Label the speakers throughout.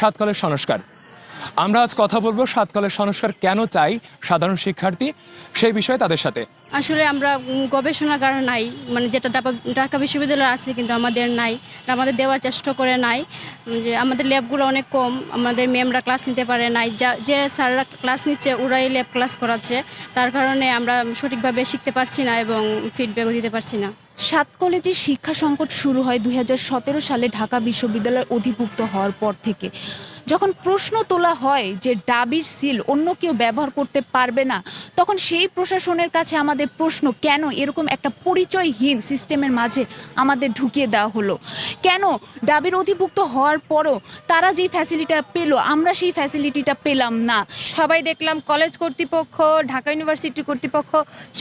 Speaker 1: সাতকলের সংস্কার। আমরা আজ কথা বলব সাতকলের সংস্কার কেন চাই সাধারণ শিক্ষার্থী সেই বিষয়ে তাদের সাথে।
Speaker 2: আসলে আমরা গবেষণাগার নাই মানে যেটা ঢাকা বিশ্ববিদ্যালয়ে আছে কিন্তু আমাদের নাই আমাদের দেওয়ার চেষ্টা করে নাই যে আমাদের ল্যাবগুলো অনেক কম, আমাদের ম্যামরা ক্লাস নিতে পারে নাই, যা, যে স্যাররা ক্লাস নিচ্ছে ওরাই ল্যাব ক্লাস করাচ্ছে, তার কারণে আমরা সঠিকভাবে শিখতে পারছি না এবং ফিডব্যাকও দিতে পারছি না।
Speaker 3: সাত কলেজের শিক্ষা সংকট শুরু হয় দুই হাজার সতেরো সালে ঢাকা বিশ্ববিদ্যালয়ের অধিভুক্ত হওয়ার পর থেকে। যখন প্রশ্ন তোলা হয় যে ডাবির সিল অন্য কেউ ব্যবহার করতে পারবে না, তখন সেই প্রশাসনের কাছে আমাদের প্রশ্ন, কেন এরকম একটা পরিচয়হীন সিস্টেমের মাঝে আমাদের ঢুকিয়ে দেওয়া হলো? কেন ডাবির অধিভুক্ত হওয়ার পরও তারা যেই ফ্যাসিলিটিটা পেল, আমরা সেই ফ্যাসিলিটিটা পেলাম না?
Speaker 4: সবাই দেখলাম কলেজ কর্তৃপক্ষ, ঢাকা ইউনিভার্সিটি কর্তৃপক্ষ,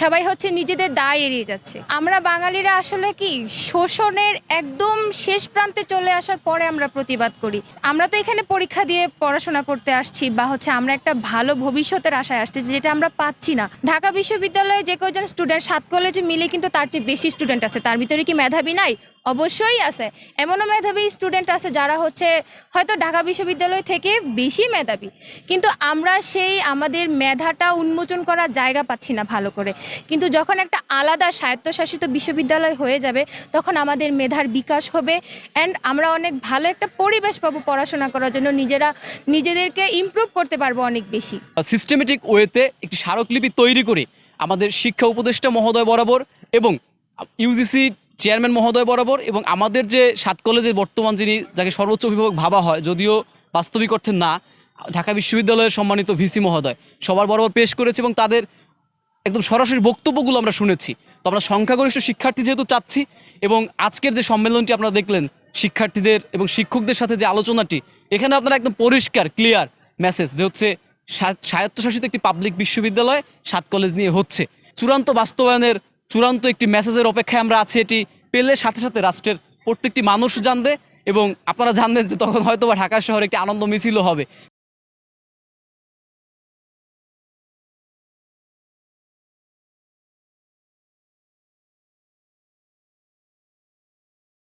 Speaker 4: সবাই হচ্ছে নিজেদের দায় এড়িয়ে যাচ্ছে। আমরা বাঙালিরা আসলে কি, শোষণের একদম শেষ প্রান্তে চলে আসার পরে আমরা প্রতিবাদ করি। আমরা তো এখানে পরীক্ষা দিয়ে পড়াশোনা করতে আসছি বা হচ্ছে আমরা একটা ভালো ভবিষ্যতের আশায় আসছি যেটা আমরা পাচ্ছি না। ঢাকা বিশ্ববিদ্যালয়ে যে কজন স্টুডেন্ট সাত কলেজে মিলে কিন্তু তার চেয়ে বেশি স্টুডেন্ট আছে। তার ভিতরে কি মেধাবী নাই? অবশ্যই আছে। এমনও মেধাবী স্টুডেন্ট আছে যারা হচ্ছে হয়তো ঢাকা বিশ্ববিদ্যালয় থেকে বেশি মেধাবী। কিন্তু আমরা সেই আমাদের মেধাটা উন্মোচন করার জায়গা পাচ্ছি না ভালো করে। কিন্তু যখন একটা আলাদা স্বায়ত্তশাসিত বিশ্ববিদ্যালয় হয়ে যাবে, তখন আমাদের মেধার বিকাশ হবে। অ্যান্ড আমরা অনেক ভালো একটা পরিবেশ পাবো পড়াশোনা করার জন্য নিজেরা নিজেদেরকে ইমপ্রুভ করতে পারব অনেক বেশি।
Speaker 5: সিস্টেমেটিক ওয়েতে একটি স্মারকলিপি তৈরি করে আমাদের শিক্ষা উপদেষ্টা মহোদয় বরাবর এবং ইউজিসি চেয়ারম্যান মহোদয় বরাবর এবং আমাদের যে সাত কলেজের বর্তমান যিনি, যাকে সর্বোচ্চ অভিভাবক ভাবা হয়, যদিও বাস্তবিক অর্থে না, ঢাকা বিশ্ববিদ্যালয়ের সম্মানিত ভিসি মহোদয় সবার বরাবর পেশ করেছে এবং তাদের একদম সরাসরি বক্তব্যগুলো আমরা শুনেছি। তো আমরা সংখ্যাগরিষ্ঠ শিক্ষার্থী যেহেতু চাচ্ছি এবং আজকের যে সম্মেলনটি আপনারা দেখলেন, শিক্ষার্থীদের এবং শিক্ষকদের সাথে যে আলোচনাটি এখানে আপনারা একদম পরিষ্কার ক্লিয়ার মেসেজ যে হচ্ছে স্বা- স্বায়ত্তশাসিত একটি পাবলিক বিশ্ববিদ্যালয় সাত কলেজ নিয়ে হচ্ছে। চূড়ান্ত বাস্তবায়নের, চূড়ান্ত একটি মেসেজের অপেক্ষায় আমরা আছি, এটি পেলে সাথে সাথে রাষ্ট্রের প্রত্যেকটি মানুষ জানবে এবং আপনারা জানবেন যে তখন হয়তো বা ঢাকা শহরে একটি আনন্দ মিছিলও হবে।